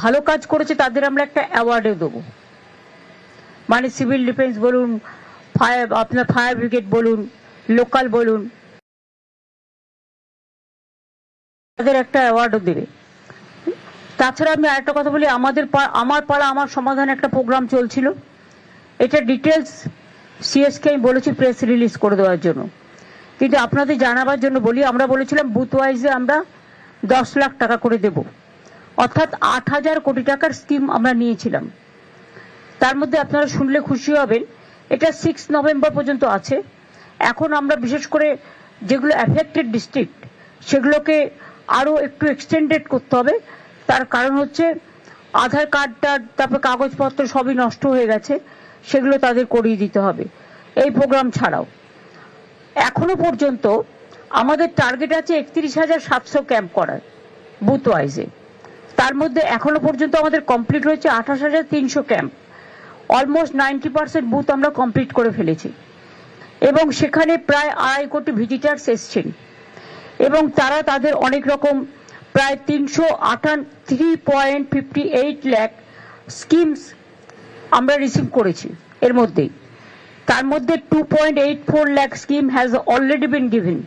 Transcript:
ভালো কাজ করেছে, তাদের আমরা একটা অ্যাওয়ার্ডও দেবো। মানে সিভিল ডিফেন্স বলুন ফায়ার আপনার ফায়ার ব্রিগেড বলুন লোকাল বলুন, তাদের একটা অ্যাওয়ার্ডও দেবে। তাছাড়া আমি আরেকটা কথা বলি, আমাদের আমার পাড়া, আমার সমাধান একটা প্রোগ্রাম চলছিল। এটা ডিটেলস সিএসকে আমি বলেছি প্রেস রিলিজ করে দেওয়ার জন্য। কিন্তু আপনাদের জানাবার জন্য বলি, আমরা বলেছিলাম বুথ ওয়াইজে আমরা দশ লাখ টাকা করে দেব। অর্থাৎ আট হাজার কোটি টাকার স্কিম আমরা নিয়েছিলাম। তার মধ্যে আপনারা শুনলে খুশি হবেন, এটা সিক্স নভেম্বর পর্যন্ত আছে। এখন আমরা বিশেষ করে যেগুলো অ্যাফেক্টেড ডিস্ট্রিক্ট সেগুলোকে আরও একটু এক্সটেন্ডেড করতে হবে। তার কারণ হচ্ছে আধার কার্ডটা, তারপর কাগজপত্র সবই নষ্ট হয়ে গেছে, সেগুলো তাদের করিয়ে দিতে হবে, এই প্রোগ্রাম ছাড়াও। এখনও পর্যন্ত আমাদের টার্গেট আছে একত্রিশ হাজার সাতশো ক্যাম্প করার বুথ ওয়াইজে তার মধ্যে এখনও পর্যন্ত আমাদের কমপ্লিট হয়েছে আঠাশ হাজার তিনশো camp almost ninety percent booth আমরা কমপ্লিট করে ফেলেছি। এবং সেখানে প্রায় আড়াই কোটি ভিজিটার্স এসছেন। এবং তারা তাদের অনেক রকম প্রায় তিনশো আটান three point fifty eight lakh schemes আমরা রিসিভ করেছি এর মধ্যেই। তার মধ্যে two point eight four lakh scheme has already been given